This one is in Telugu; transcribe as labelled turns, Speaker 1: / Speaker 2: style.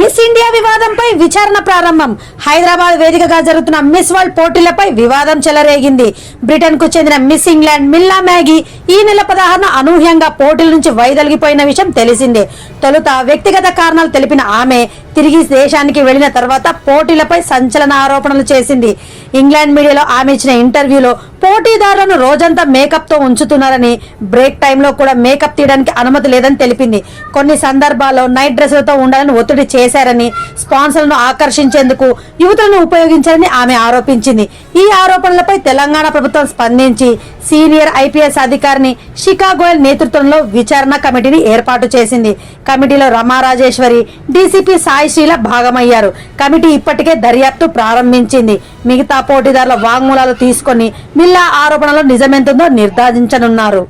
Speaker 1: మిస్ ఇండియా వివాదంపై విచారణ ప్రారంభం. హైదరాబాద్ వేదికగా జరుగుతున్న మిస్ వరల్డ్ పోటీలపై వివాదం చెలరేగింది. బ్రిటన్కు చెందిన మిస్ ఇంగ్లాండ్ మిల్లా మ్యాగీ ఈ నెల పదహారున అనూహ్యంగా పోటీల నుంచి వైదొలిగిపోయిన విషయం తెలిసిందే. తొలుత వ్యక్తిగత కారణాలు తెలిపిన ఆమె తిరిగి దేశానికి వెళ్ళిన తర్వాత పోటీలపై సంచలన ఆరోపణలు చేసింది. ఇంగ్లాండ్ మీడియాలో ఆమె ఇచ్చిన ఇంటర్వ్యూలో పోటీదారులను రోజంతా మేకప్తో ఉంచుతున్నారని బ్రేక్ టైంలో కూడా మేకప్ తీయడానికి అనుమతి లేదని తెలిపింది. కొన్ని సందర్భాల్లో నైట్ డ్రెస్సులతో ఉండాలని ఒత్తిడి చేశారని స్పాన్సర్లను ఆకర్షించేందుకు యువతులను ఉపయోగించారని ఆమె ఆరోపించింది. ఈ ఆరోపణలపై తెలంగాణ ప్రభుత్వం స్పందించి సీనియర్ ఐపీఎస్ అధికారిని శిఖా గోయల్ నేతృత్వంలో విచారణ కమిటీని ఏర్పాటు చేసింది. కమిటీలో రమారాజేశ్వరి డీసీపీ సాయిశ్రీల భాగమయ్యారు. కమిటీ ఇప్పటికే దర్యాప్తు ప్రారంభించింది. మిగతా పోటీదారుల వాంగ్మూలాలు తీసుకొని మిల్లా ఆరోపణలో నిజమెంతుందో నిర్ధారించనున్నారు.